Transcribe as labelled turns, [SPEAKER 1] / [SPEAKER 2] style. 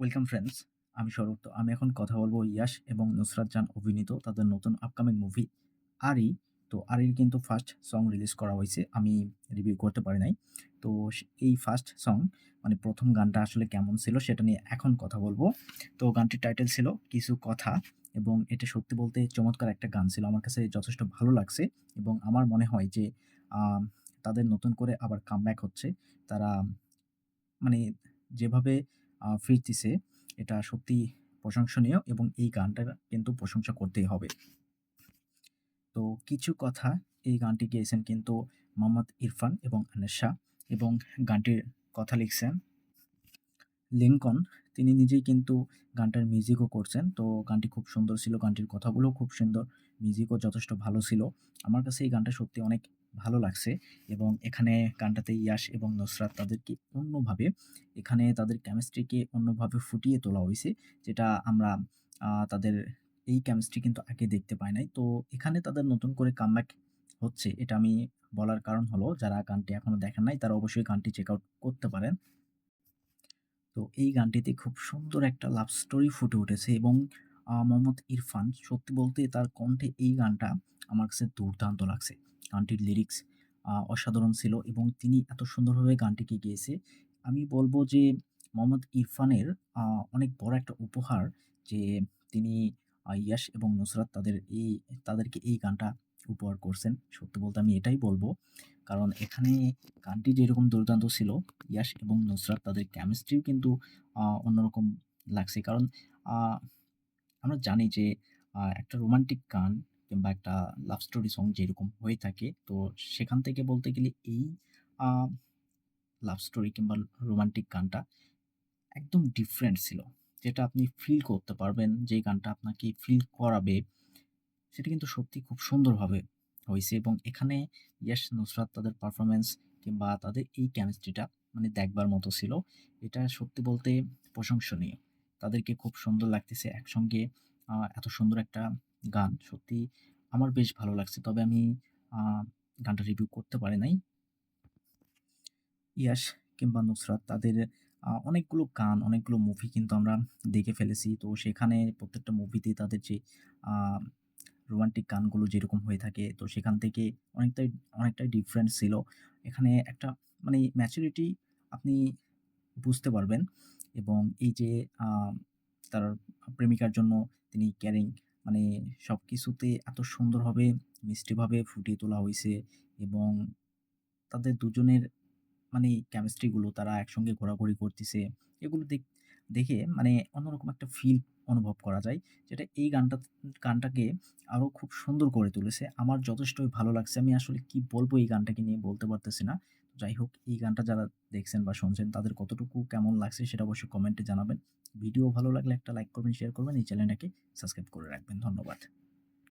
[SPEAKER 1] Welcome friends আমি স্বরূপ তো। আমি এখন কথা বলব ইয়াশ এবং নুসরাত জান অভিনীত তাদের নতুন আপকামিং মুভি আরি। তো আরির কিন্তু ফার্স্ট সং রিলিজ করা হয়েছে। আমি রিভিউ করতে পারি নাই। তো এই ফার্স্ট সং মানে প্রথম গানটা আসলে কেমন ছিল সেটা নিয়ে এখন কথা বলব। তো গানটির টাইটেল ছিল কিছু কথা এবং এটা সত্যি বলতে চমৎকার একটা গান ছিল। আমার কাছে যথেষ্ট ভালো লাগছে এবং আমার মনে হয় যে তাদের নতুন করে আবার কামব্যাক হচ্ছে। তারা মানে যেভাবে ফিরতিছে, এটা সত্যিই প্রশংসনীয় এবং এই গানটার কিন্তু প্রশংসা করতেই হবে। তো কিছু কথা এই গানটি গেয়েছেন কিন্তু মোহাম্মদ ইরফান এবং আনেশা এবং গানটির কথা লিখছেন লিংকন। তিনি নিজেই কিন্তু গানটার মিউজিকও করছেন। তো গানটি খুব সুন্দর ছিল। গানটির কথাগুলোও খুব সুন্দর। মিউজিকও যথেষ্ট ভালো ছিল। আমার কাছে এই গানটা সত্যি অনেক ভালো লাগছে এবং এখানে গানটাতে ইয়াশ এবং নুসরাত তাদেরকে অন্যভাবে এখানে তাদের কেমিস্ট্রিকে অন্যভাবে ফুটিয়ে তোলা হয়েছে, যেটা আমরা তাদের এই কেমিস্ট্রি কিন্তু আগে দেখতে পাই নাই। তো এখানে তাদের নতুন করে কামব্যাক হচ্ছে। এটা আমি বলার কারণ হলো, যারা গানটি এখনও দেখেন নাই, তারা অবশ্যই গানটি চেক আউট করতে পারেন। তো এই গানটিতে খুব সুন্দর একটা লাভ স্টোরি ফুটে উঠেছে এবং মোহাম্মদ ইরফান সত্যি বলতে তার কণ্ঠে এই গানটা আমার কাছে দুর্দান্ত লাগছে। গানটির লিরিক্স অসাধারণ ছিল এবং তিনি এত সুন্দরভাবে গানটিকে গিয়েছে আমি বলব যে মোহাম্মদ ইরফানের অনেক বড় একটা উপহার যে তিনি আ ইয়াশ এবং নুসরাত তাদের এই তাদেরকে এই গানটা উপহার করছেন। সত্যি বলতে আমি এটাই বলব কারণ এখানে গানটি যেরকম দুর্দান্ত ছিল, ইয়াশ এবং নুসরাত তাদের কেমিস্ট্রিও কিন্তু অন্যরকম লাগছে। কারণ আমরা জানি যে একটা রোমান্টিক গান কিংবা একটা লাভ স্টোরি সং যেরকম হয়ে থাকে, তো সেখান থেকে বলতে গেলে এই লাভ স্টোরি কিংবা রোমান্টিক গানটা একদম ডিফারেন্ট ছিল। যেটা আপনি ফিল করতে পারবেন, যে গানটা আপনাকে ফিল করাবে, সেটা কিন্তু সত্যি খুব সুন্দরভাবে হয়েছে এবং এখানে ইয়াশ, নুসরাত তাদের পারফরমেন্স কিংবা তাদের এই কেমিস্ট্রিটা মানে দেখবার মতো ছিল। এটা সত্যি বলতে প্রশংসনীয়। তাদেরকে খুব সুন্দর লাগতেছে একসঙ্গে এত সুন্দর একটা গান সত্যি আমার বেশ ভালো লাগছে। তবে আমি গানটা রিভিউ করতে পারি নাই। ইয়াশ কিংবা নুসরাত তাদের অনেকগুলো গান, অনেকগুলো মুভি কিন্তু আমরা দেখে ফেলেছি। তো সেখানে প্রত্যেকটা মুভিতে তাদের যে রোমান্টিক গানগুলো যেরকম হয়ে থাকে, তো সেখান থেকে অনেকটাই অনেকটাই ডিফারেন্ট ছিল। এখানে একটা মানে ম্যাচুরিটি আপনি বুঝতে পারবেন এবং এই যে তার প্রেমিকার জন্য তিনি কেয়ারিং মানে সব কিছুতে এত সুন্দরভাবে, মিষ্টিভাবে ফুটিয়ে তোলা হয়েছে এবং তাদের দুজনের মানে কেমিস্ট্রি গুলো তারা একসঙ্গে ঘোরাঘুরি করতেছে, এগুলো দেখ, দেখে মানে অন্যরকম একটা ফিল অনুভব করা যায়। যেটা এই গানটা, গানটাকে আরও খুব সুন্দর করে তুলেছে। আমার যথেষ্টই ভালো লাগছে। আমি আসলে কি বলব এই গানটাকে নিয়ে বলতে পারতেছি না। যাই হোক এই গানটা যারা দেখছেন বা শুনছেন তাদের কতটুকু কেমন লাগছে সেটা অবশ্যই কমেন্টে জানাবেন। ভিডিও ভালো লাগলে একটা লাইক করবেন, শেয়ার করবেন। এই চ্যানেলটাকে সাবস্ক্রাইব করে রাখবেন। ধন্যবাদ।